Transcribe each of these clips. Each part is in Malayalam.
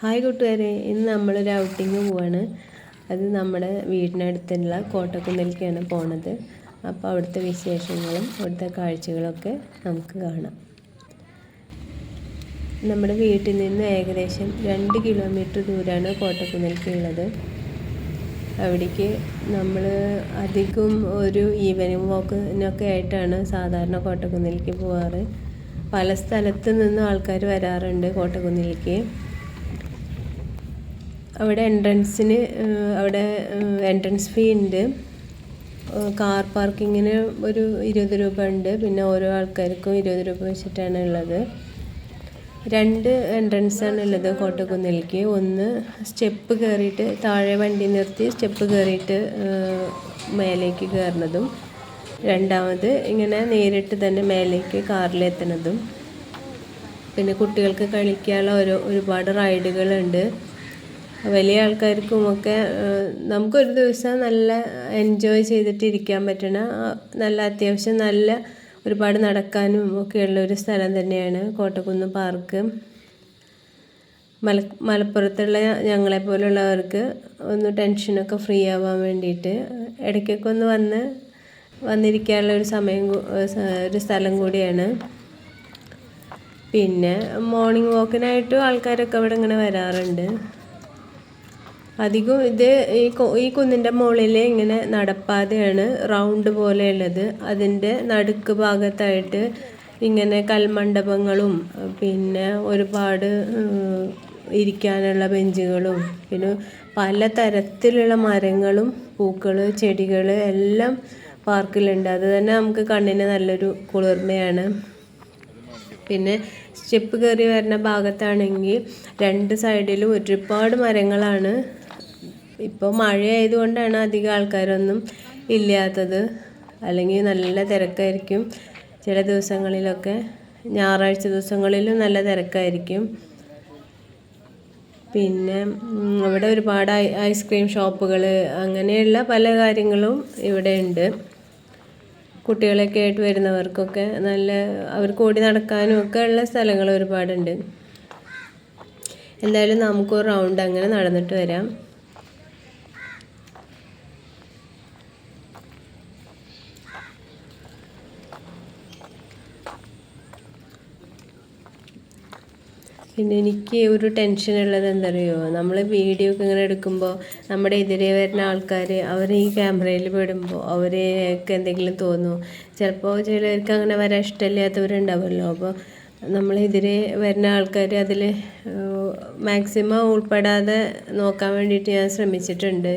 ഹായ് കൂട്ടുകാരെ ഇന്ന് നമ്മളൊരു ഔട്ടിങ് പോവാണ്. അത് നമ്മുടെ വീടിനടുത്തുള്ള കോട്ടക്കുന്നിലേക്കാണ് പോണത്. അപ്പോൾ അവിടുത്തെ വിശേഷങ്ങളും അവിടുത്തെ കാഴ്ചകളൊക്കെ നമുക്ക് കാണാം. നമ്മുടെ വീട്ടിൽ നിന്ന് ഏകദേശം രണ്ട് കിലോമീറ്റർ ദൂരമാണ് കോട്ടക്കുന്നിലേക്കുള്ളത് അവിടേക്ക് നമ്മൾ അധികം ഒരു ഈവനിങ് വാക്കിനൊക്കെ ആയിട്ടാണ് സാധാരണ കോട്ടക്കുന്നിലേക്ക് പോവാറ്. പല സ്ഥലത്ത് നിന്നും ആൾക്കാർ വരാറുണ്ട് കോട്ടക്കുന്നിലേക്ക്. അവിടെ എൻട്രൻസിന് അവിടെ എൻട്രൻസ് ഫീ ഉണ്ട്. കാർ പാർക്കിങ്ങിന് ഒരു ഇരുപത് രൂപ ഉണ്ട്. പിന്നെ ഓരോ ആൾക്കാർക്കും ഇരുപത് രൂപ വെച്ചിട്ടാണ് ഉള്ളത്. രണ്ട് എൻട്രൻസ് ആണ് ഉള്ളത് കോട്ടക്കുന്നിലേക്ക്. ഒന്ന് സ്റ്റെപ്പ് കയറിയിട്ട് താഴെ വണ്ടി നിർത്തി സ്റ്റെപ്പ് കയറിയിട്ട് മേലേക്ക് കയറുന്നതും രണ്ടാമത് ഇങ്ങനെ നേരിട്ട് തന്നെ മേലേക്ക് കാറിലെത്തുന്നതും പിന്നെ കുട്ടികൾക്ക് കളിക്കാനുള്ള ഓരോ ഒരുപാട് റൈഡുകളുണ്ട് വലിയ ആൾക്കാർക്കും ഒക്കെ നമുക്കൊരു ദിവസം നല്ല എൻജോയ് ചെയ്തിട്ട് ഇരിക്കാൻ പറ്റണ നല്ല അത്യാവശ്യം നല്ല ഒരുപാട് നടക്കാനും ഒക്കെയുള്ള ഒരു സ്ഥലം തന്നെയാണ് കോട്ടക്കുന്ന് പാർക്ക്. മല മലപ്പുറത്തുള്ള ഞങ്ങളെ പോലുള്ളവർക്ക് ഒന്ന് ടെൻഷനൊക്കെ ഫ്രീ ആവാൻ വേണ്ടിയിട്ട് ഇടയ്ക്കൊക്കെ ഒന്ന് വന്ന് വന്നിരിക്കാനുള്ള ഒരു സമയം ഒരു സ്ഥലം കൂടിയാണ്. പിന്നെ മോർണിംഗ് വാക്കിനായിട്ടും ആൾക്കാരൊക്കെ ഇവിടെ ഇങ്ങനെ വരാറുണ്ട്. അധികം ഇത് ഈ ഈ കുന്നിന്റെ മുകളിൽ ഇങ്ങനെ നടപ്പാതയാണ് റൗണ്ട് പോലെയുള്ളത്. അതിന്റെ നടുക്ക് ഭാഗത്തായിട്ട് ഇങ്ങനെ കൽമണ്ഡപങ്ങളും പിന്നെ ഒരുപാട് ഇരിക്കാനുള്ള ബെഞ്ചുകളും പിന്നെ പല തരത്തിലുള്ള മരങ്ങളും പൂക്കൾ ചെടികൾ എല്ലാം പാർക്കിലുണ്ട്. അത് തന്നെ നമുക്ക് കണ്ണിന് നല്ലൊരു കുളിർമയാണ്. പിന്നെ സ്റ്റെപ്പ് കയറി വരുന്ന ഭാഗത്താണെങ്കിൽ രണ്ട് സൈഡിലും ഒരുപാട് മരങ്ങളാണ്. ഇപ്പോൾ മഴയായതുകൊണ്ടാണ് അധികം ആൾക്കാരൊന്നും ഇല്ലാത്തത്. അല്ലെങ്കിൽ നല്ല തിരക്കായിരിക്കും. ചില ദിവസങ്ങളിലൊക്കെ ഞായറാഴ്ച ദിവസങ്ങളിലും നല്ല തിരക്കായിരിക്കും. പിന്നെ ഇവിടെ ഒരുപാട് ഐസ്ക്രീം ഷോപ്പുകൾ അങ്ങനെയുള്ള പല കാര്യങ്ങളും ഇവിടെ ഉണ്ട് കുട്ടികളൊക്കെ ആയിട്ട് വരുന്നവർക്കൊക്കെ നല്ല അവർക്ക് ഓടി നടക്കാനും ഒക്കെ ഉള്ള സ്ഥലങ്ങൾ ഒരുപാടുണ്ട്. എന്തായാലും നമുക്കൊരു റൗണ്ട് അങ്ങനെ നടന്നിട്ട് വരാം. പിന്നെ എനിക്ക് ഒരു ടെൻഷൻ ഉള്ളത് എന്തറിയോ നമ്മൾ വീഡിയോ ഒക്കെ ഇങ്ങനെ എടുക്കുമ്പോൾ നമ്മുടെ എതിരെ വരുന്ന ആൾക്കാർ അവർ ഈ ക്യാമറയിൽ പെടുമ്പോൾ അവർക്ക് എന്തെങ്കിലും തോന്നും. ചിലപ്പോൾ ചിലർക്ക് അങ്ങനെ വരാൻ ഇഷ്ടമില്ലാത്തവരുണ്ടാവുമല്ലോ. അപ്പോൾ നമ്മളെതിരെ വരുന്ന ആൾക്കാർ അതിൽ മാക്സിമം ഉൾപ്പെടാതെ നോക്കാൻ വേണ്ടിയിട്ട് ഞാൻ ശ്രമിച്ചിട്ടുണ്ട്.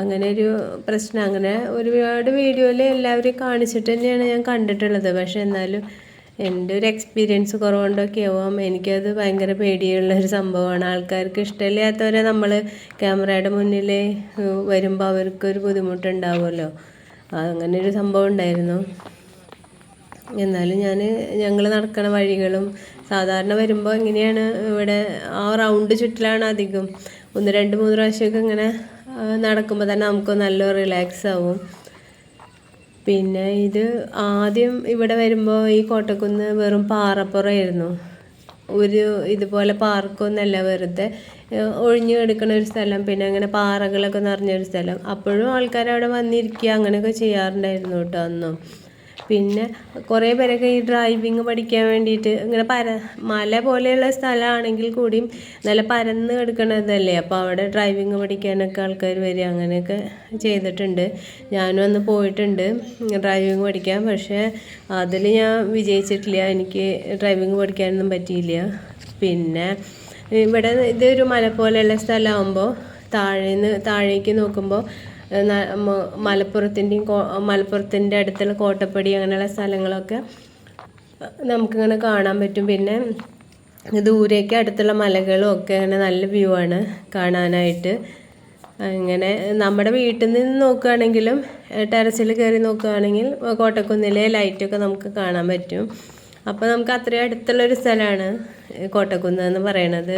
അങ്ങനെ ഒരു പ്രശ്നം. അങ്ങനെ ഒരുപാട് വീഡിയോയിൽ എല്ലാവരെയും കാണിച്ചിട്ട് തന്നെയാണ് ഞാൻ കണ്ടിട്ടുള്ളത്. പക്ഷേ എന്നാലും എന്റെ ഒരു എക്സ്പീരിയൻസ് കുറവുകൊണ്ടൊക്കെ ആവാം എനിക്കത് ഭയങ്കര പേടിയുള്ള ഒരു സംഭവമാണ്. ആൾക്കാർക്ക് ഇഷ്ടമില്ലാത്തവരെ നമ്മൾ ക്യാമറയുടെ മുന്നിൽ വരുമ്പോൾ അവർക്കൊരു ബുദ്ധിമുട്ടുണ്ടാവുമല്ലോ. അങ്ങനെ ഒരു സംഭവം ഉണ്ടായിരുന്നു. എന്നാലും ഞാൻ ഞങ്ങൾ നടക്കണ വഴികളും സാധാരണ വരുമ്പോൾ എങ്ങനെയാണ് ഇവിടെ ആ റൗണ്ട് ചുറ്റിലാണ് അധികം. ഒന്ന് രണ്ട് മൂന്ന് പ്രാവശ്യമൊക്കെ ഇങ്ങനെ നടക്കുമ്പോൾ തന്നെ നമുക്ക് നല്ല റിലാക്സ് ആവും. പിന്നെ ഇത് ആദ്യം ഇവിടെ വരുമ്പോൾ ഈ കോട്ടക്കുന്ന് വെറും പാറപ്പുറമായിരുന്നു ഒരു ഇതുപോലെ പാർക്കൊന്നല്ല വെറുതെ ഒഴിഞ്ഞു കിടക്കുന്ന ഒരു സ്ഥലം പിന്നെ അങ്ങനെ പാറകളൊക്കെ നിറഞ്ഞൊരു സ്ഥലം. അപ്പോഴും ആൾക്കാർ അവിടെ വന്നിരിക്കുക അങ്ങനെയൊക്കെ ചെയ്യാറുണ്ടായിരുന്നു കേട്ടോ അന്നും. പിന്നെ കുറേ പേരൊക്കെ ഈ ഡ്രൈവിങ് പഠിക്കാൻ വേണ്ടിയിട്ട് ഇങ്ങനെ പര മല പോലെയുള്ള സ്ഥലമാണെങ്കിൽ കൂടിയും നല്ല പരന്ന് കിടക്കണതല്ലേ. അപ്പോൾ അവിടെ ഡ്രൈവിങ് പഠിക്കാനൊക്കെ ആൾക്കാർ വരിക അങ്ങനെയൊക്കെ ചെയ്തിട്ടുണ്ട്. ഞാനും അന്ന് പോയിട്ടുണ്ട് ഡ്രൈവിങ് പഠിക്കാൻ പക്ഷേ അതിൽ ഞാൻ വിജയിച്ചിട്ടില്ല. എനിക്ക് ഡ്രൈവിങ് പഠിക്കാനൊന്നും പറ്റിയില്ല. പിന്നെ ഇവിടെ ഇതൊരു മല പോലെയുള്ള സ്ഥലമാകുമ്പോൾ താഴേന്ന് താഴേക്ക് നോക്കുമ്പോൾ മലപ്പുറത്തിന്റെയും മലപ്പുറത്തിന്റെ അടുത്തുള്ള കോട്ടപ്പടി അങ്ങനെയുള്ള സ്ഥലങ്ങളൊക്കെ നമുക്കിങ്ങനെ കാണാൻ പറ്റും. പിന്നെ ദൂരേക്ക് അടുത്തുള്ള മലകളും ഒക്കെ അങ്ങനെ നല്ല വ്യൂ ആണ് കാണാനായിട്ട്. അങ്ങനെ നമ്മുടെ വീട്ടിൽ നിന്ന് നോക്കുകയാണെങ്കിലും ടെറസിൽ കയറി നോക്കുകയാണെങ്കിൽ കോട്ടക്കുന്നിലെ ലൈറ്റൊക്കെ നമുക്ക് കാണാൻ പറ്റും. അപ്പോൾ നമുക്ക് അത്രയും അടുത്തുള്ളൊരു സ്ഥലമാണ് കോട്ടക്കുന്ന് എന്ന് പറയണത്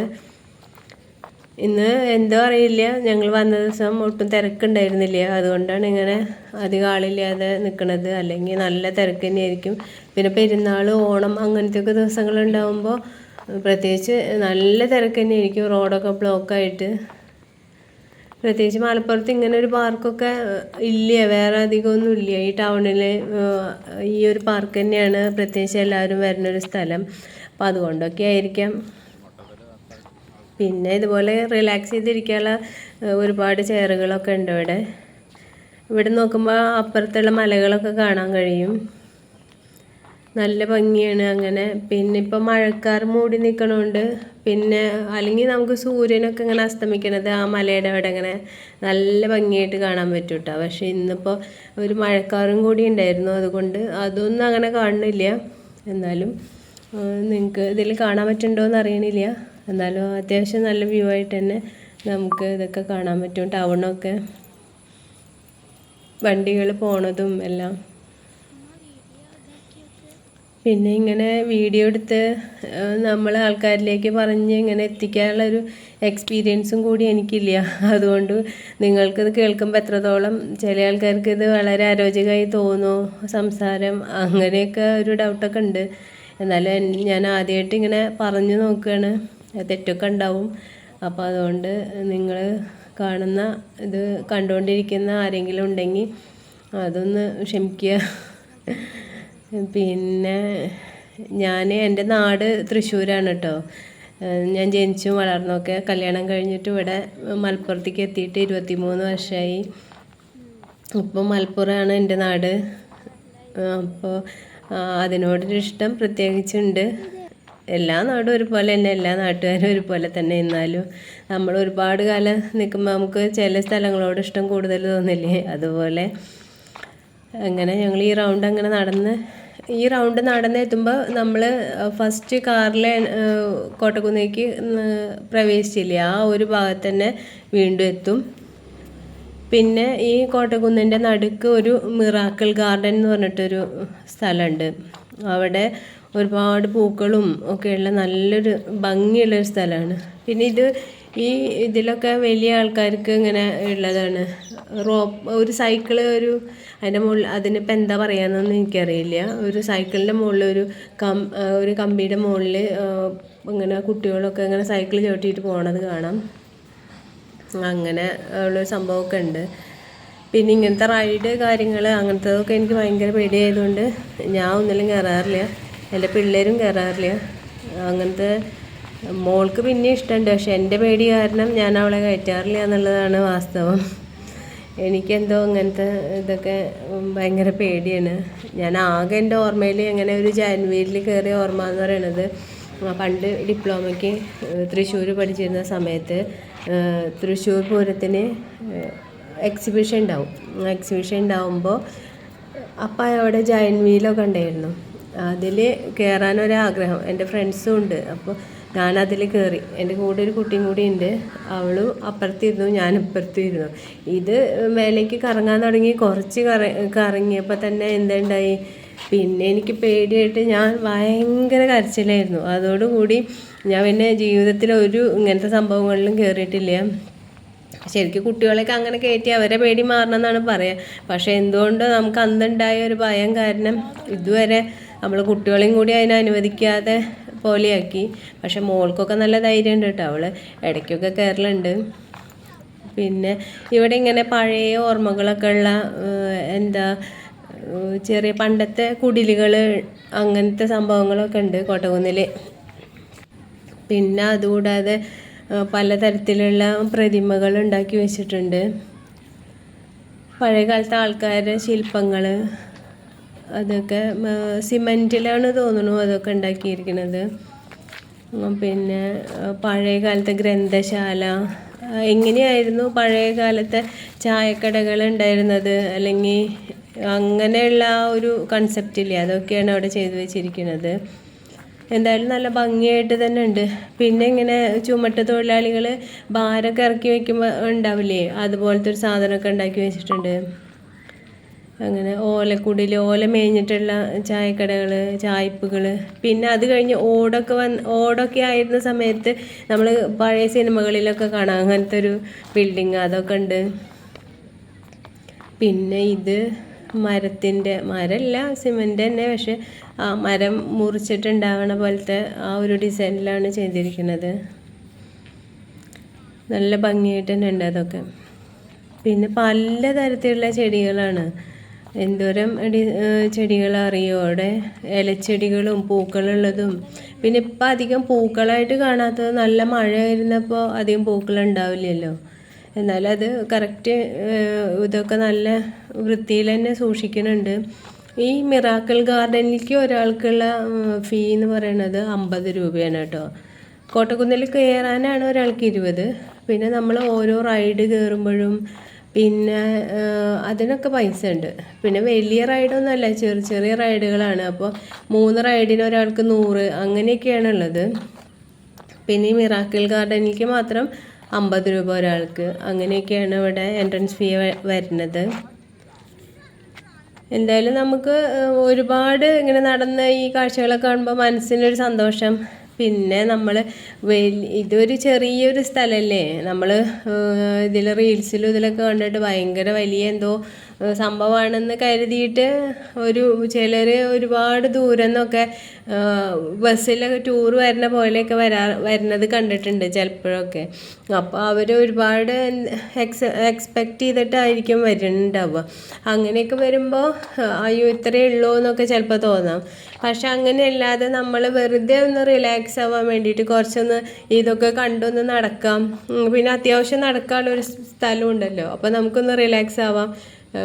ഇന്ന് എന്തോ അറിയില്ല. ഞങ്ങൾ വന്ന ദിവസം ഒട്ടും തിരക്കുണ്ടായിരുന്നില്ല. അതുകൊണ്ടാണ് ഇങ്ങനെ അധികം ആളില്ലാതെ നിൽക്കുന്നത് അല്ലെങ്കിൽ നല്ല തിരക്ക് തന്നെയായിരിക്കും. പിന്നെ പെരുന്നാൾ ഓണം അങ്ങനത്തെ ഒക്കെ ദിവസങ്ങളുണ്ടാകുമ്പോൾ പ്രത്യേകിച്ച് നല്ല തിരക്ക് തന്നെയായിരിക്കും. റോഡൊക്കെ ബ്ലോക്കായിട്ട് പ്രത്യേകിച്ച് മലപ്പുറത്ത് ഇങ്ങനെ ഒരു പാർക്കൊക്കെ ഇല്ല. വേറെ അധികമൊന്നും ഇല്ല. ഈ ടൗണിൽ ഈ ഒരു പാർക്ക് തന്നെയാണ് പ്രത്യേകിച്ച് എല്ലാവരും വരുന്നൊരു സ്ഥലം. അപ്പോൾ അതുകൊണ്ടൊക്കെ ആയിരിക്കാം. പിന്നെ ഇതുപോലെ റിലാക്സ് ചെയ്തിരിക്കാനുള്ള ഒരുപാട് ചെയറുകളൊക്കെ ഉണ്ട് ഇവിടെ. ഇവിടെ നോക്കുമ്പോൾ അപ്പുറത്തുള്ള മലകളൊക്കെ കാണാൻ കഴിയും. നല്ല ഭംഗിയാണ് അങ്ങനെ. പിന്നെ ഇപ്പോൾ മഴക്കാർ മൂടി നിൽക്കണോണ്ട് പിന്നെ അല്ലെങ്കിൽ നമുക്ക് സൂര്യനൊക്കെ ഇങ്ങനെ അസ്തമിക്കണത് ആ മലയുടെ അവിടെ ഇങ്ങനെ നല്ല ഭംഗിയായിട്ട് കാണാൻ പറ്റും കേട്ടോ പക്ഷേ ഇന്നിപ്പോൾ ഒരു മഴക്കാറും കൂടി ഉണ്ടായിരുന്നു. അതുകൊണ്ട് അതൊന്നും അങ്ങനെ കാണുന്നില്ല. എന്നാലും നിങ്ങൾക്ക് ഇതിൽ കാണാൻ പറ്റുന്നുണ്ടോ എന്ന് അറിയണില്ല. എന്നാലും അത്യാവശ്യം നല്ല വ്യൂ ആയിട്ട് തന്നെ നമുക്ക് ഇതൊക്കെ കാണാൻ പറ്റും ടൗണൊക്കെ വണ്ടികൾ പോണതും എല്ലാം. പിന്നെ ഇങ്ങനെ വീഡിയോ എടുത്ത് നമ്മൾ ആൾക്കാരിലേക്ക് പറഞ്ഞ് ഇങ്ങനെ എത്തിക്കാനുള്ള ഒരു എക്സ്പീരിയൻസും കൂടി എനിക്കില്ല. അതുകൊണ്ട് നിങ്ങൾക്കിത് കേൾക്കുമ്പോൾ എത്രത്തോളം ചില ആൾക്കാർക്ക് ഇത് വളരെ അരോചകമായി തോന്നുമോ സംസാരം അങ്ങനെയൊക്കെ ഒരു ഡൗട്ടൊക്കെ ഉണ്ട്. എന്നാലും ഞാൻ ആദ്യമായിട്ട് ഇങ്ങനെ പറഞ്ഞു നോക്കുകയാണ് തെറ്റൊക്കെ ഉണ്ടാവും. അപ്പോൾ അതുകൊണ്ട് നിങ്ങൾ കാണുന്ന ഇത് കണ്ടുകൊണ്ടിരിക്കുന്ന ആരെങ്കിലും ഉണ്ടെങ്കിൽ അതൊന്ന് ക്ഷമിക്കുക പിന്നെ ഞാൻ എന്റെ നാട് തൃശ്ശൂരാണ് കേട്ടോ ഞാൻ ജനിച്ചും വളർന്നൊക്കെ കല്യാണം കഴിഞ്ഞിട്ട് ഇവിടെ മലപ്പുറത്തേക്ക് എത്തിയിട്ട് ഇരുപത്തി മൂന്ന് വർഷമായി ഇപ്പം മലപ്പുറമാണ് എന്റെ നാട്. അപ്പോൾ അതിനോടൊരു ഇഷ്ടം പ്രത്യേകിച്ചുണ്ട്. എല്ലാ നാടും ഒരുപോലെ തന്നെ എല്ലാ നാട്ടുകാരും ഒരുപോലെ തന്നെ എന്നാലും നമ്മൾ ഒരുപാട് കാലം നിൽക്കുമ്പോൾ നമുക്ക് ചില സ്ഥലങ്ങളോട് ഇഷ്ടം കൂടുതൽ തോന്നില്ലേ? അതുപോലെ അങ്ങനെ ഞങ്ങൾ ഈ റൗണ്ട് അങ്ങനെ നടന്ന് ഈ റൗണ്ട് നടന്നെത്തുമ്പോൾ നമ്മൾ ഫസ്റ്റ് കാറിലെ കോട്ടക്കുന്നേക്ക് പ്രവേശിച്ചില്ലേ? ആ ഒരു ഭാഗത്ത് തന്നെ വീണ്ടും എത്തും. പിന്നെ ഈ കോട്ടക്കുന്നിന്റെ നടുക്ക് ഒരു മിറാക്കിൾ ഗാർഡൻ എന്ന് പറഞ്ഞിട്ടൊരു സ്ഥലമുണ്ട്. അവിടെ ഒരുപാട് പൂക്കളും ഒക്കെയുള്ള നല്ലൊരു ഭംഗിയുള്ളൊരു സ്ഥലമാണ്. പിന്നെ ഇത് ഈ ഇതിലൊക്കെ വലിയ ആൾക്കാർക്ക് ഇങ്ങനെ ഉള്ളതാണ്. റോപ്പ് ഒരു സൈക്കിൾ ഒരു അതിന്റെ മുകളിൽ അതിനിപ്പോൾ എന്താ പറയാന്നൊന്നും എനിക്കറിയില്ല. ഒരു സൈക്കിളിന്റെ മുകളിൽ ഒരു കം ഒരു കമ്പിയുടെ മുകളിൽ ഇങ്ങനെ കുട്ടികളൊക്കെ ഇങ്ങനെ സൈക്കിൾ ചവിട്ടിയിട്ട് പോണത് കാണാം. അങ്ങനെ ഉള്ളൊരു സംഭവമൊക്കെ ഉണ്ട്. പിന്നെ ഇങ്ങനത്തെ റൈഡ് കാര്യങ്ങൾ അങ്ങനത്തതൊക്കെ എനിക്ക് ഭയങ്കര പേടിയായതുകൊണ്ട് ഞാൻ ഒന്നിലും കയറാറില്ല എന്റെ പിള്ളേരും കയറാറില്ല അങ്ങനത്തെ മോൾക്ക് പിന്നെ ഇഷ്ടമുണ്ട്. പക്ഷെ എന്റെ പേടി കാരണം ഞാൻ അവളെ കയറ്റാറില്ല എന്നുള്ളതാണ് വാസ്തവം. എനിക്കെന്തോ അങ്ങനത്തെ ഇതൊക്കെ ഭയങ്കര പേടിയാണ്. ഞാൻ ആകെ എന്റെ ഓർമ്മയിൽ എങ്ങനെ ഒരു ജാൻവരിയിൽ കയറിയ ഓർമ്മ എന്ന് പറയണത് പണ്ട് ഡിപ്ലോമയ്ക്ക് തൃശ്ശൂർ പഠിച്ചിരുന്ന സമയത്ത് തൃശ്ശൂർ പൂരത്തിന് എക്സിബിഷൻ ഉണ്ടാവും. എക്സിബിഷൻ ഉണ്ടാവുമ്പോൾ അപ്പം അവിടെ ജയൻ വീലൊക്കെ ഉണ്ടായിരുന്നു. അതിൽ കയറാനൊരാഗ്രഹം എന്റെ ഫ്രണ്ട്സും ഉണ്ട്. അപ്പോൾ ഞാനതിൽ കയറി എന്റെ കൂടെ ഒരു കുട്ടിയും കൂടി ഉണ്ട്. അവളും അപ്പുറത്തിരുന്നു ഞാൻ ഇപ്പുറത്തിരുന്നു. ഇത് മേലേക്ക് കറങ്ങാൻ തുടങ്ങി. കുറച്ച് കറ കറങ്ങിയപ്പോൾ തന്നെ എന്തുണ്ടായി പിന്നെ എനിക്ക് പേടിയായിട്ട് ഞാൻ ഭയങ്കര കരച്ചിലായിരുന്നു. അതോടുകൂടി ഞാൻ പിന്നെ ജീവിതത്തിൽ ഒരു ഇങ്ങനത്തെ സംഭവങ്ങളിലും കയറിയിട്ടില്ല ശരിക്കും കുട്ടികളെയൊക്കെ അങ്ങനെ കയറ്റി അവരെ പേടി മാറണം എന്നാണ് പറയുക പക്ഷേ എന്തുകൊണ്ട് നമുക്ക് അന്നുണ്ടായ ഒരു ഭയം കാരണം ഇതുവരെ നമ്മൾ കുട്ടികളെയും കൂടി അതിനെ അനുവദിക്കാതെ പോലെയാക്കി. പക്ഷെ മോൾക്കൊക്കെ നല്ല ധൈര്യമുണ്ട് കേട്ടോ. അവൾ ഇടയ്ക്കൊക്കെ കയറലുണ്ട് പിന്നെ ഇവിടെ ഇങ്ങനെ പഴയ ഓർമ്മകളൊക്കെ ഉള്ള എന്താ ചെറിയ പണ്ടത്തെ കുടിലുകൾ അങ്ങനത്തെ സംഭവങ്ങളൊക്കെ ഉണ്ട് കോട്ടകുന്നിൽ പിന്നെ അതുകൂടാതെ പലതരത്തിലുള്ള പ്രതിമകൾ ഉണ്ടാക്കി വെച്ചിട്ടുണ്ട്. പഴയ കാലത്തെ ആൾക്കാരുടെ ശില്പങ്ങൾ അതൊക്കെ സിമെന്റിലാണ് തോന്നുന്നു അതൊക്കെ ഉണ്ടാക്കിയിരിക്കുന്നത്. പിന്നെ പഴയകാലത്തെ പഴയ കാലത്തെ ഗ്രന്ഥശാല എങ്ങനെയായിരുന്നു പഴയകാലത്തെ ചായക്കടകൾ ഉണ്ടായിരുന്നത്? അല്ലെങ്കിൽ അങ്ങനെയുള്ള ആ ഒരു കൺസെപ്റ്റില്ലേ അതൊക്കെയാണ് അവിടെ ചെയ്തു വെച്ചിരിക്കുന്നത്. എന്തായാലും നല്ല ഭംഗിയായിട്ട് തന്നെ ഉണ്ട്. പിന്നെ ഇങ്ങനെ ചുമട്ട് തൊഴിലാളികൾ ഭാരമൊക്കെ ഇറക്കി വെക്കുമ്പോൾ ഉണ്ടാവില്ലേ? അതുപോലത്തെ ഒരു സാധനമൊക്കെ ഉണ്ടാക്കി വെച്ചിട്ടുണ്ട്. അങ്ങനെ ഓലക്കുടിൽ ഓല മേഞ്ഞിട്ടുള്ള ചായക്കടകൾ ചായപ്പുകൾ പിന്നെ അത് കഴിഞ്ഞ് ഓടൊക്കെ വന്ന് ഓടൊക്കെ ആയിരുന്ന സമയത്ത് നമ്മൾ പഴയ സിനിമകളിലൊക്കെ കാണാം. അങ്ങനത്തെ ഒരു ബിൽഡിങ് അതൊക്കെ ഉണ്ട്. പിന്നെ ഇത് മരത്തിന്റെ മരമല്ല സിമെന്റ് തന്നെ പക്ഷെ ആ മരം മുറിച്ചിട്ടുണ്ടാവണ പോലത്തെ ആ ഒരു ഡിസൈനിലാണ് ചെയ്തിരിക്കുന്നത്. നല്ല ഭംഗിയായിട്ട് തന്നെ ഉണ്ട് അതൊക്കെ. പിന്നെ പല തരത്തിലുള്ള ചെടികളാണ്. എന്തോരം ചെടികൾ അറിയോ അവിടെ ഇലച്ചെടികളും പൂക്കളുള്ളതും. പിന്നെ ഇപ്പം അധികം പൂക്കളായിട്ട് കാണാത്തത് നല്ല മഴ വരുന്നപ്പോൾ അധികം പൂക്കൾ ഉണ്ടാവില്ലല്ലോ എന്നാലും അത് കറക്റ്റ് ഇതൊക്കെ നല്ല വൃത്തിയിൽ തന്നെ സൂക്ഷിക്കുന്നുണ്ട്. ഈ മിറാക്കിൾ ഗാർഡനിലേക്ക് ഒരാൾക്കുള്ള ഫീ എന്ന് പറയുന്നത് അമ്പത് രൂപയാണ് കേട്ടോ. കോട്ടക്കുന്നിൽ കയറാനാണ് ഒരാൾക്ക് ഇരുപത്. പിന്നെ നമ്മൾ ഓരോ റൈഡ് കയറുമ്പോഴും പിന്നെ അതിനൊക്കെ പൈസ ഉണ്ട്. പിന്നെ വലിയ റൈഡൊന്നുമല്ല ചെറിയ ചെറിയ റൈഡുകളാണ് അപ്പോൾ മൂന്ന് റൈഡിന് ഒരാൾക്ക് നൂറ് അങ്ങനെയൊക്കെയാണുള്ളത്. പിന്നെ ഈ മിറാക്കിൾ ഗാർഡനിലേക്ക് മാത്രം അമ്പത് രൂപ ഒരാൾക്ക്. അങ്ങനെയൊക്കെയാണ് ഇവിടെ എൻട്രൻസ് ഫീ വരുന്നത്. എന്തായാലും നമുക്ക് ഒരുപാട് ഇങ്ങനെ നടന്ന ഈ കാഴ്ചകളൊക്കെ കാണുമ്പോൾ മനസ്സിനൊരു സന്തോഷം. പിന്നെ നമ്മൾ വലിയ ഇതൊരു ചെറിയൊരു സ്ഥലമല്ലേ നമ്മൾ ഇതിൽ റീൽസിലും ഇതിലൊക്കെ കണ്ടിട്ട് ഭയങ്കര വലിയ എന്തോ സംഭവമാണെന്ന് കരുതിയിട്ട് ഒരു ചിലർ ഒരുപാട് ദൂരം നിന്നൊക്കെ ബസ്സിലൊക്കെ ടൂർ വരുന്ന പോലെയൊക്കെ വരാ വരുന്നത് കണ്ടിട്ടുണ്ട് ചിലപ്പോഴൊക്കെ. അപ്പോൾ അവർ ഒരുപാട് എക്സ് എക്സ്പെക്റ്റ് ചെയ്തിട്ടായിരിക്കും വരുന്നുണ്ടാവുക. അങ്ങനെയൊക്കെ വരുമ്പോൾ അയ്യോ ഇത്രയേ ഉള്ളൂ എന്നൊക്കെ ചിലപ്പോൾ തോന്നാം. പക്ഷെ അങ്ങനെയല്ലാതെ നമ്മൾ വെറുതെ ഒന്ന് റിലാക്സ് ആവാൻ വേണ്ടിയിട്ട് കുറച്ചൊന്ന് ഇതൊക്കെ കണ്ടൊന്ന് നടക്കാം. പിന്നെ അത്യാവശ്യം നടക്കാനുള്ള ഒരു സ്ഥലമുണ്ടല്ലോ അപ്പോൾ നമുക്കൊന്ന് റിലാക്സ് ആവാം.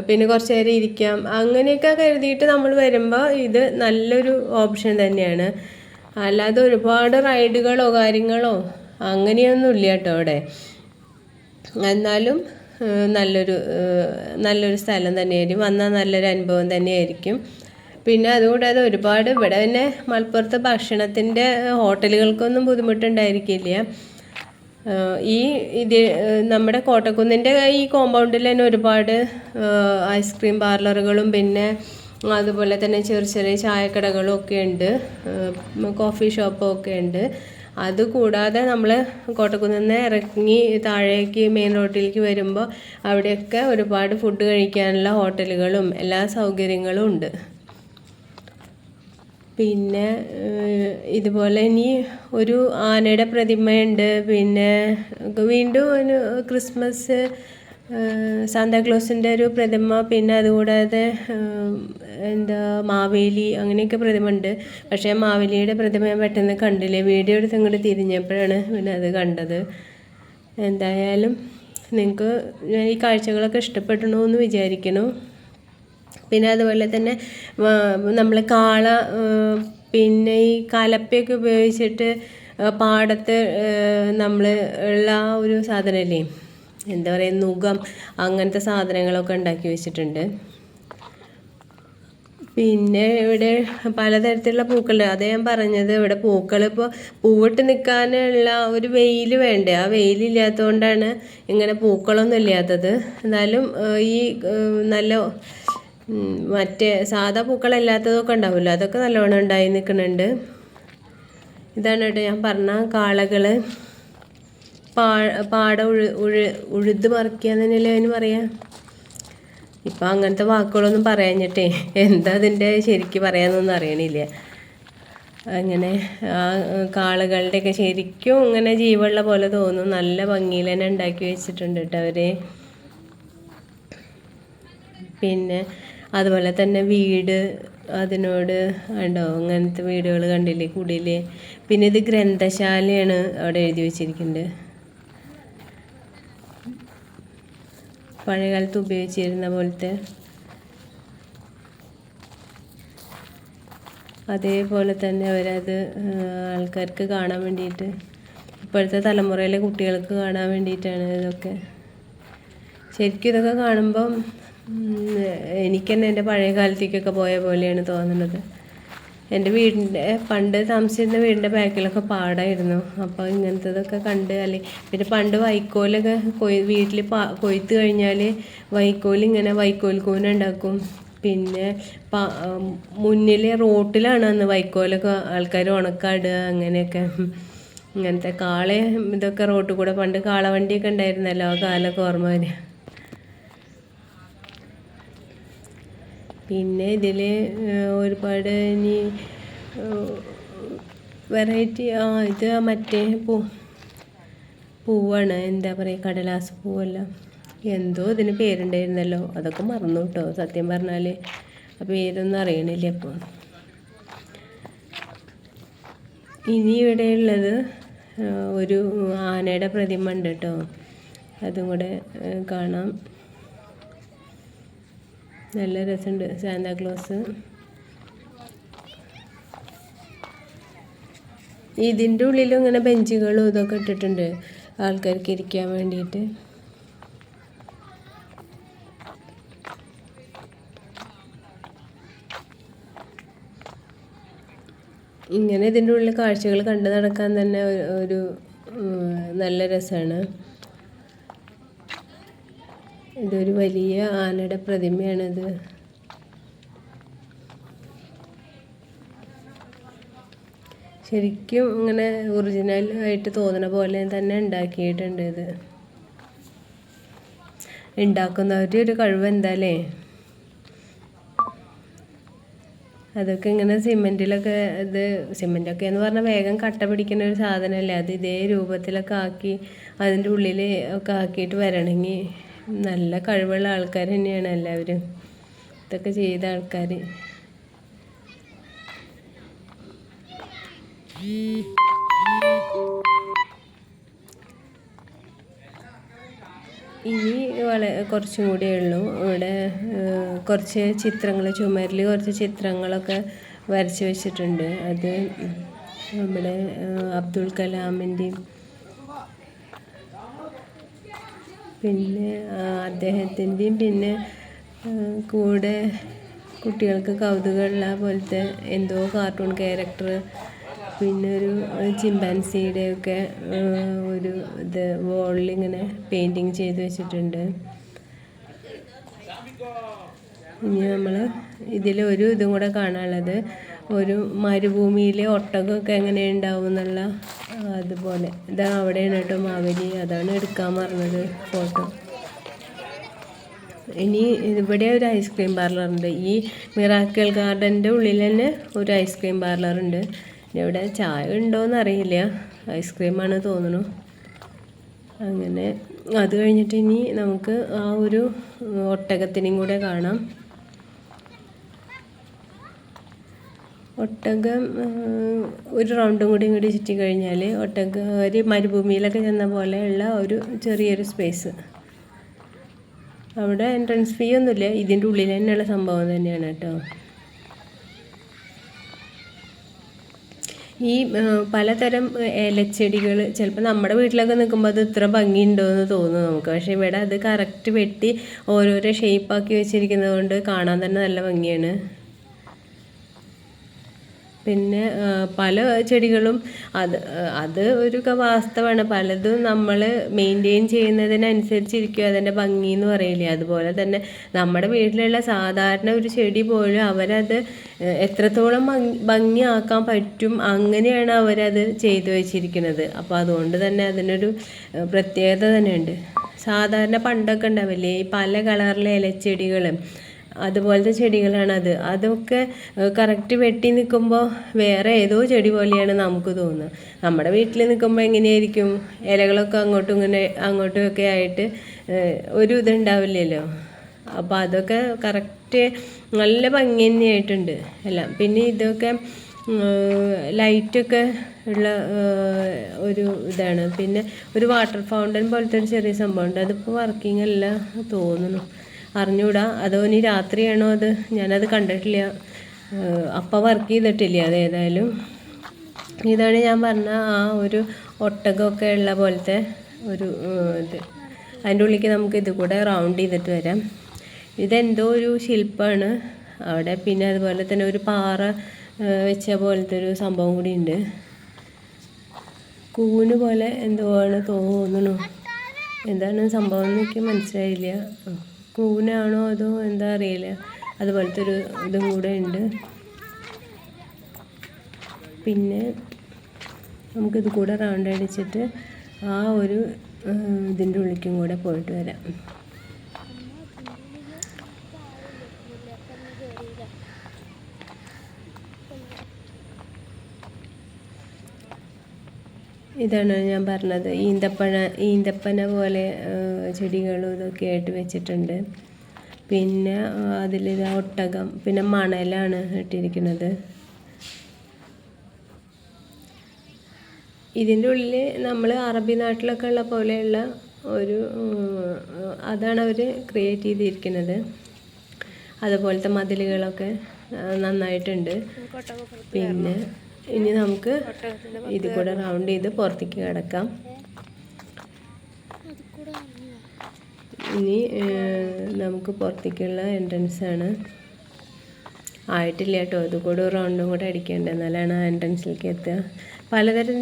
പിന്നെ കുറച്ച് നേരം ഇരിക്കാം. അങ്ങനെയൊക്കെ കരുതിയിട്ട് നമ്മൾ വരുമ്പോൾ ഇത് നല്ലൊരു ഓപ്ഷൻ തന്നെയാണ്. അല്ലാതെ ഒരുപാട് റൈഡുകളോ കാര്യങ്ങളോ അങ്ങനെയൊന്നും ഇല്ല കേട്ടോ അവിടെ. എന്നാലും നല്ലൊരു നല്ലൊരു സ്ഥലം തന്നെയായിരിക്കും. വന്നാൽ നല്ലൊരു അനുഭവം തന്നെയായിരിക്കും. പിന്നെ അതുകൂടാതെ ഒരുപാട് ഇവിടെ തന്നെ മലപ്പുറത്ത് ഭക്ഷണത്തിന്റെ ഹോട്ടലുകൾക്കൊന്നും ബുദ്ധിമുട്ടുണ്ടായിരിക്കില്ല. ഈ ഇത് നമ്മുടെ കോട്ടക്കുന്നിന്റെ ഈ കോമ്പൗണ്ടിൽ തന്നെ ഒരുപാട് ഐസ്ക്രീം പാർലറുകളും പിന്നെ അതുപോലെ തന്നെ ചെറിയ ചെറിയ ചായക്കടകളും ഒക്കെ ഉണ്ട് കോഫി ഷോപ്പും ഒക്കെ ഉണ്ട്. അതുകൂടാതെ നമ്മൾ കോട്ടക്കുന്നിൽ നിന്ന് ഇറങ്ങി താഴേക്ക് മെയിൻ റോഡിലേക്ക് വരുമ്പോൾ അവിടെയൊക്കെ ഒരുപാട് ഫുഡ് കഴിക്കാനുള്ള ഹോട്ടലുകളും എല്ലാ സൗകര്യങ്ങളും ഉണ്ട്. പിന്നെ ഇതുപോലെ ഇനി ഒരു ആനയുടെ പ്രതിമയുണ്ട്. പിന്നെ വീണ്ടും ഒരു ക്രിസ്മസ് സാന്താക്ലോസിന്റെ ഒരു പ്രതിമ പിന്നെ അതുകൂടാതെ എന്താ മാവേലി അങ്ങനെയൊക്കെ പ്രതിമ ഉണ്ട് പക്ഷേ മാവേലിയുടെ പ്രതിമ ഞാൻ പെട്ടെന്ന് കണ്ടില്ല. വീഡിയോ എടുത്ത് ഇങ്ങോട്ട് തിരിഞ്ഞപ്പോഴാണ് പിന്നെ അത് കണ്ടത്. എന്തായാലും നിങ്ങൾക്ക് ഞാൻ ഈ കാഴ്ചകളൊക്കെ ഇഷ്ടപ്പെടണമെന്ന് വിചാരിക്കണു പിന്നെ അതുപോലെ തന്നെ നമ്മൾ കാള പിന്നെ ഈ കലപ്പയൊക്കെ ഉപയോഗിച്ചിട്ട് പാടത്ത് നമ്മൾ ഉള്ള ഒരു സാധനമല്ലേ എന്താ പറയുക നുഖം അങ്ങനത്തെ സാധനങ്ങളൊക്കെ ഉണ്ടാക്കി വെച്ചിട്ടുണ്ട്. പിന്നെ ഇവിടെ പലതരത്തിലുള്ള പൂക്കളുണ്ട്. അതേ ഞാൻ പറഞ്ഞത് ഇവിടെ പൂക്കൾ ഇപ്പോൾ പൂവിട്ട് നിൽക്കാനുള്ള ഒരു വെയിൽ വേണ്ടേ? ആ വെയിലില്ലാത്തതുകൊണ്ടാണ് ഇങ്ങനെ പൂക്കളൊന്നും ഇല്ലാത്തത്. എന്നാലും ഈ നല്ല മറ്റേ സാധാ പൂക്കളല്ലാത്തതൊക്കെ ഉണ്ടാവുമല്ലോ അതൊക്കെ നല്ലോണം ഉണ്ടായി നിൽക്കുന്നുണ്ട്. ഇതാണ് കേട്ടോ ഞാൻ പറഞ്ഞ കാളകൾ പാ പാട ഉഴു ഉഴു ഉഴുത് പറിക്കുക തന്നെയല്ലേ അതിന് പറയാം. ഇപ്പം അങ്ങനത്തെ വാക്കുകളൊന്നും പറയാഞ്ഞിട്ടേ എന്താ അതിന്റെ ശരിക്ക് പറയാമെന്നൊന്നും അറിയണില്ല. അങ്ങനെ ആ കാളുകളുടെയൊക്കെ ശരിക്കും ഇങ്ങനെ ജീവുള്ള പോലെ തോന്നും. നല്ല ഭംഗിയിൽ തന്നെ ഉണ്ടാക്കി വെച്ചിട്ടുണ്ട് കേട്ടോ അവർ പിന്നെ അതുപോലെ തന്നെ വീട് അതിനോട് ഉണ്ടോ അങ്ങനത്തെ വീടുകൾ കണ്ടില്ലേ കുടിയിൽ പിന്നെ ഇത് ഗ്രന്ഥശാലയാണ് അവിടെ എഴുതി വെച്ചിരിക്കുന്നത്. പഴയകാലത്ത് ഉപയോഗിച്ചിരുന്ന പോലത്തെ. അതേപോലെ തന്നെ അവരത് ആൾക്കാർക്ക് കാണാൻ വേണ്ടിയിട്ട് ഇപ്പോഴത്തെ തലമുറയിലെ കുട്ടികൾക്ക് കാണാൻ വേണ്ടിയിട്ടാണ് ഇതൊക്കെ. ശരിക്കും ഇതൊക്കെ കാണുമ്പം എനിക്ക് തന്നെ എന്റെ പഴയ കാലത്തേക്കൊക്കെ പോയ പോലെയാണ് തോന്നുന്നത്. എന്റെ വീടിന്റെ പണ്ട് താമസിച്ചിരുന്ന വീടിന്റെ ബാക്കിലൊക്കെ പാടായിരുന്നു. അപ്പോൾ ഇങ്ങനത്തതൊക്കെ കണ്ട് അല്ലെ പിന്നെ പണ്ട് വൈക്കോലൊക്കെ കൊയ് വീട്ടിൽ പാ കൊയ്ത്ത് കഴിഞ്ഞാൽ വൈക്കോൽ ഇങ്ങനെ വൈക്കോൽ കൂന ഉണ്ടാക്കും. പിന്നെ മുന്നിൽ റോട്ടിലാണ് അന്ന് വൈക്കോലൊക്കെ ആൾക്കാർ ഉണക്കാടുക അങ്ങനെയൊക്കെ. ഇങ്ങനത്തെ കാളെ ഇതൊക്കെ റോട്ടിൽ കൂടെ പണ്ട് കാളവണ്ടിയൊക്കെ ഉണ്ടായിരുന്നല്ലോ ആ കാലമൊക്കെ ഓർമ്മ വരിക. പിന്നെ ഇതിൽ ഒരുപാട് ഇനി വെറൈറ്റി ആ ഇത് മറ്റേ പൂ പൂവാണ്. എന്താ പറയുക കടലാസ് പൂവല്ല. എന്തോ ഇതിന് പേരുണ്ടായിരുന്നല്ലോ. അതൊക്കെ മറന്നു കേട്ടോ സത്യം പറഞ്ഞാൽ ആ പേരൊന്നും അറിയണില്ല ഇപ്പോൾ ഇനി ഇവിടെ ഇവിടെയുള്ളത് ഒരു ആനയുടെ പ്രതിമ ഉണ്ട് കേട്ടോ അതും കൂടെ കാണാം. നല്ല രസമുണ്ട് സാന്താക്ലോസ് ഇതിന്റെ ഉള്ളിലും ഇങ്ങനെ ബെഞ്ചുകളും ഇതൊക്കെ ഇട്ടിട്ടുണ്ട് ആൾക്കാർക്ക് ഇരിക്കാൻ വേണ്ടിയിട്ട്. ഇങ്ങനെ ഇതിന്റെ ഉള്ളിൽ കാഴ്ചകൾ കണ്ടു നടക്കാൻ തന്നെ ഒരു നല്ല രസമാണ്. ഇതൊരു വലിയ ആനയുടെ പ്രതിമയാണിത്. ശരിക്കും ഇങ്ങനെ ഒറിജിനൽ ആയിട്ട് തോന്നണ പോലെ തന്നെ ഉണ്ടാക്കിയിട്ടുണ്ട് ഇത്. ഉണ്ടാക്കുന്നവരുടെ ഒരു കഴിവ് എന്താല്ലേ? അതൊക്കെ ഇങ്ങനെ സിമെന്റിലൊക്കെ ഇത് സിമെന്റൊക്കെ എന്ന് പറഞ്ഞാൽ വേഗം കട്ട പിടിക്കുന്ന ഒരു സാധനമല്ലേ അത് ഇതേ രൂപത്തിലൊക്കെ ആക്കി അതിന്റെ ഉള്ളിൽ ഒക്കെ ആക്കിയിട്ട് വരണമെങ്കിൽ നല്ല കഴിവുള്ള ആൾക്കാർ തന്നെയാണ് എല്ലാവരും. ഇതൊക്കെ ചെയ്ത ആൾക്കാർ ഇനി വള കുറച്ചും കൂടിയേ ഉള്ളൂ. ഇവിടെ കുറച്ച് ചിത്രങ്ങൾ ചുമരിൽ കുറച്ച് ചിത്രങ്ങളൊക്കെ വരച്ച് വെച്ചിട്ടുണ്ട്. അത് നമ്മുടെ അബ്ദുൽ കലാമിന്റെയും പിന്നെ അദ്ദേഹത്തിന്റെയും പിന്നെ കൂടെ കുട്ടികൾക്ക് കൗതുകമുള്ള പോലത്തെ എന്തോ കാർട്ടൂൺ ക്യാരക്ടർ പിന്നെ ഒരു ചിമ്പാൻസിയുടെ ഒക്കെ ഒരു ഇത് വോളിൽ ഇങ്ങനെ പെയിന്റിങ് ചെയ്ത് വെച്ചിട്ടുണ്ട്. ഇനി നമ്മൾ ഇതിൽ ഒരു ഇതും കൂടെ കാണാനുള്ളത്. ഒരു മരുഭൂമിയിലെ ഒട്ടകമൊക്കെ എങ്ങനെ ഉണ്ടാവും എന്നുള്ള അതുപോലെ. ഇതാ അവിടെയാണ് കേട്ടോ മാവേലി. അതാണ് എടുക്കാൻ പറഞ്ഞത് ഫോട്ടോ. ഇനി ഇവിടെ ഒരു ഐസ്ക്രീം പാർലറുണ്ട് ഈ മിറാക്കിൾ ഗാർഡന്റെ ഉള്ളിൽ തന്നെ ഒരു ഐസ്ക്രീം പാർലറുണ്ട് ഇവിടെ ചായ ഉണ്ടോയെന്ന് അറിയില്ല. ഐസ്ക്രീമാണ് തോന്നുന്നു. അങ്ങനെ അത് കഴിഞ്ഞിട്ട് ഇനി നമുക്ക് ആ ഒരു ഒട്ടകത്തിനെയും കൂടെ കാണാം. ഒട്ടകം ഒരു റൗണ്ടും കൂടി കൂടി ചുറ്റി കഴിഞ്ഞാൽ ഒട്ടക ഒരു മരുഭൂമിയിലൊക്കെ ചെന്ന പോലെയുള്ള ഒരു ചെറിയൊരു സ്പേസ് അവിടെ എൻട്രൻസ് ഫീ ഒന്നുമില്ല. ഇതിന്റെ ഉള്ളിൽ തന്നെയുള്ള സംഭവം തന്നെയാണ് കേട്ടോ. ഈ പലതരം ഇലച്ചെടികൾ ചിലപ്പോൾ നമ്മുടെ വീട്ടിലൊക്കെ നിൽക്കുമ്പോൾ അത് ഇത്ര ഭംഗിയുണ്ടോ എന്ന് തോന്നുന്നു നമുക്ക്. പക്ഷേ ഇവിടെ അത് കറക്റ്റ് വെട്ടി ഓരോരോ ഷേപ്പാക്കി വെച്ചിരിക്കുന്നത് കൊണ്ട് കാണാൻ തന്നെ നല്ല ഭംഗിയാണ്. പിന്നെ പല ചെടികളും അത് അത് ഒരു വാസ്തവമാണ് പലതും നമ്മൾ മെയിന്റെയിൻ ചെയ്യുന്നതിനനുസരിച്ചിരിക്കും. അതിന്റെ ഭംഗി എന്ന് പറയില്ലേ? അതുപോലെ തന്നെ നമ്മുടെ വീട്ടിലുള്ള സാധാരണ ഒരു ചെടി പോലും അവരത് എത്രത്തോളം ഭംഗിയാക്കാൻ പറ്റും അങ്ങനെയാണ് അവരത് ചെയ്തു വെച്ചിരിക്കുന്നത്. അപ്പോൾ അതുകൊണ്ട് തന്നെ അതിനൊരു പ്രത്യേകത തന്നെയുണ്ട്. സാധാരണ പണ്ടൊക്കെ ഉണ്ടാവില്ലേ? ഈ പല കളറിലെ ഇലച്ചെടികളും അതുപോലത്തെ ചെടികളാണ് അത്. അതൊക്കെ കറക്റ്റ് വെട്ടി നിൽക്കുമ്പോൾ വേറെ ഏതോ ചെടി പോലെയാണ് നമുക്ക് തോന്നുന്നത് നമ്മുടെ വീട്ടിൽ നിൽക്കുമ്പോൾ എങ്ങനെയായിരിക്കും? ഇലകളൊക്കെ അങ്ങോട്ടും ഇങ്ങനെ അങ്ങോട്ടും ഒക്കെ ആയിട്ട് ഒരു ഇതുണ്ടാവില്ലല്ലോ. അപ്പോൾ അതൊക്കെ കറക്റ്റ് നല്ല ഭംഗി തന്നെയായിട്ടുണ്ട് എല്ലാം. പിന്നെ ഇതൊക്കെ ലൈറ്റൊക്കെ ഉള്ള ഒരു ഇതാണ്. പിന്നെ ഒരു വാട്ടർ ഫൗണ്ടൻ പോലത്തെ ഒരു ചെറിയ സംഭവമുണ്ട് അതിപ്പോൾ വർക്കിംഗ് അല്ല തോന്നുന്നു. അറിഞ്ഞൂടാ. അതോ ഇനി രാത്രിയാണോ അത്? ഞാനത് കണ്ടിട്ടില്ല. അപ്പം വർക്ക് ചെയ്തിട്ടില്ല അത് ഏതായാലും. ഇതാണ് ഞാൻ പറഞ്ഞ ആ ഒരു ഒട്ടകമൊക്കെ ഉള്ള പോലത്തെ ഒരു ഇത്. അതിന്റെ ഉള്ളിലേക്ക് നമുക്ക് ഇത് കൂടെ റൗണ്ട് ചെയ്തിട്ട് വരാം. ഇതെന്തോ ഒരു ശില്പമാണ് അവിടെ പിന്നെ അതുപോലെ തന്നെ ഒരു പാറ വെച്ച പോലത്തെ ഒരു സംഭവം കൂടി ഉണ്ട്. കൂന് പോലെ എന്തോ ആണ് തോന്നുന്നു എന്താണ് സംഭവം എന്നൊക്കെ മനസ്സിലായില്ല. കൂനാണോ അതോ എന്താ അറിയില്ല. അതുപോലത്തെ ഒരു ഇതും കൂടെ ഉണ്ട്. പിന്നെ നമുക്കിത് കൂടെ റൗണ്ട് അടിച്ചിട്ട് ആ ഒരു ഇതിന്റെ ഉള്ളിലേക്കും കൂടെ പോയിട്ട് വരാം. ഇതാണ് ഞാൻ പറഞ്ഞത്. ഈന്തപ്പഴ ഈന്തപ്പന പോലെ ചെടികളും ഇതൊക്കെ ആയിട്ട് വെച്ചിട്ടുണ്ട്. പിന്നെ അതിൽ ഒട്ടകം പിന്നെ മണലാണ് ഇട്ടിരിക്കുന്നത്. ഇതിന്റെ ഉള്ളിൽ നമ്മൾ അറബി നാട്ടിലൊക്കെ ഉള്ള പോലെയുള്ള ഒരു അതാണ് അവർ ക്രിയേറ്റ് ചെയ്തിരിക്കുന്നത്. അതുപോലത്തെ മതിലുകളൊക്കെ നന്നായിട്ടുണ്ട്. പിന്നെ ഇനി നമുക്ക് ഇത് കൂടെ റൗണ്ട് ചെയ്ത് പുറത്തേക്ക് കിടക്കാം. ഇനി നമുക്ക് പുറത്തേക്കുള്ള എൻട്രൻസ് ആണ്. ആയിട്ടില്ല കേട്ടോ. അതുകൂടെ കൂടെ റൗണ്ടും കൂടെ അടിക്കേണ്ടത് എന്നാലാണ് ആ എൻട്രൻസിലേക്ക് എത്തുക. പലതരം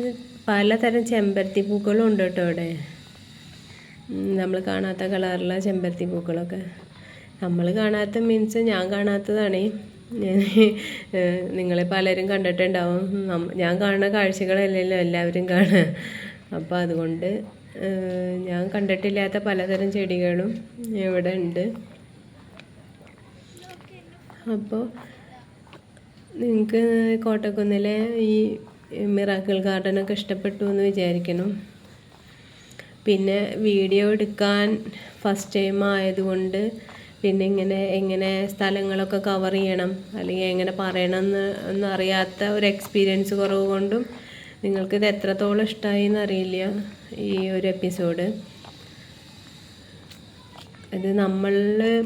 പലതരം ചെമ്പരത്തി പൂക്കളും ഉണ്ട് കേട്ടോ അവിടെ. നമ്മൾ കാണാത്ത കളറിലുള്ള ചെമ്പരത്തി പൂക്കളൊക്കെ. നമ്മൾ കാണാത്ത മീൻസ് ഞാൻ കാണാത്തതാണേ. നിങ്ങളെ പലരും കണ്ടിട്ടുണ്ടാവും. ഞാൻ കാണുന്ന കാഴ്ചകളല്ലല്ലോ എല്ലാവരും കാണുക. അപ്പോൾ അതുകൊണ്ട് ഞാൻ കണ്ടിട്ടില്ലാത്ത പലതരം ചെടികളും ഇവിടെ ഉണ്ട്. അപ്പോൾ നിങ്ങൾക്ക് കോട്ടക്കുന്നിലെ ഈ മിറാക്കിൾ ഗാർഡനൊക്കെ ഇഷ്ടപ്പെട്ടു എന്ന് വിചാരിക്കണം പിന്നെ വീഡിയോ എടുക്കാൻ ഫസ്റ്റ് ടൈം ആയതുകൊണ്ട് പിന്നെ ഇങ്ങനെ എങ്ങനെ സ്ഥലങ്ങളൊക്കെ കവർ ചെയ്യണം അല്ലെങ്കിൽ എങ്ങനെ പറയണം എന്ന് അറിയാത്ത ഒരു എക്സ്പീരിയൻസ് കുറവ് കൊണ്ടും നിങ്ങൾക്കിത് എത്രത്തോളം ഇഷ്ടമായി എന്നറിയില്ല ഈ ഒരു എപ്പിസോഡ് അത് നമ്മൾ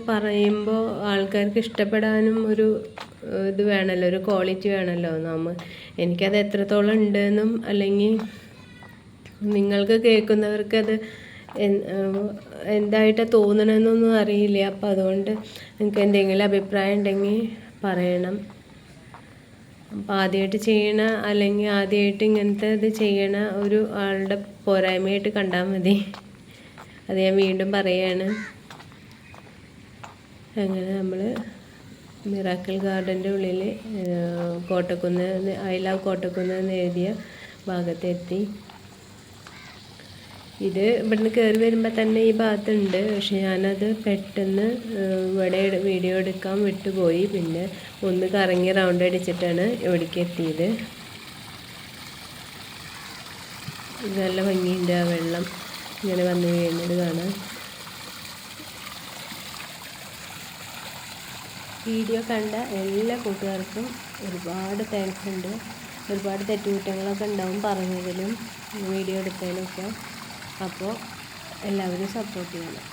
പറയുമ്പോൾ ആൾക്കാർക്ക് ഇഷ്ടപ്പെടാനും ഒരു ഇത് വേണമല്ലോ ഒരു ക്വാളിറ്റി വേണമല്ലോ. നമ്മൾ എനിക്കത് എത്രത്തോളം ഉണ്ടെന്നും അല്ലെങ്കിൽ നിങ്ങൾക്ക് കേൾക്കുന്നവർക്കത് എന്തായിട്ടാണ് തോന്നണമെന്നൊന്നും അറിയില്ല. അപ്പോൾ അതുകൊണ്ട് നിങ്ങൾക്ക് എന്തെങ്കിലും അഭിപ്രായം ഉണ്ടെങ്കിൽ പറയണം. അപ്പോൾ ആദ്യമായിട്ട് ചെയ്യണ അല്ലെങ്കിൽ ആദ്യമായിട്ട് ഇങ്ങനത്തെ ഇത് ചെയ്യണ ഒരു ആളുടെ പോരായ്മയായിട്ട് കണ്ടാൽ മതി. അത് ഞാൻ വീണ്ടും പറയാണ്. അങ്ങനെ നമ്മൾ മിറാക്കിൾ ഗാർഡന്റെ ഉള്ളിൽ കോട്ടക്കുന്ന് ഐ ലവ് കോട്ടക്കുന്ന് എഴുതിയ ഭാഗത്തെത്തി. ഇത് ഇവിടുന്ന് കയറി വരുമ്പോൾ തന്നെ ഈ ഭാഗത്തുണ്ട്. പക്ഷെ ഞാനത് പെട്ടെന്ന് ഇവിടെ വീഡിയോ എടുക്കാൻ വിട്ടുപോയി. പിന്നെ ഒന്ന് കറങ്ങി റൗണ്ട് അടിച്ചിട്ടാണ് ഇവിടേക്ക് എത്തിയത്. നല്ല ഭംഗിയുണ്ട് ആ വെള്ളം. ഇങ്ങനെ വന്നു വീഴുന്നത് കാണാൻ. വീഡിയോ കണ്ട എല്ലാ കൂട്ടുകാർക്കും ഒരുപാട് താങ്ക്സ് ഉണ്ട്. ഒരുപാട് തെറ്റുകുറ്റങ്ങളൊക്കെ ഉണ്ടാവും പറഞ്ഞതിലും വീഡിയോ എടുത്തതിനൊക്കെ അപ്പോൾ എല്ലാവരും സപ്പോർട്ട് ചെയ്യണം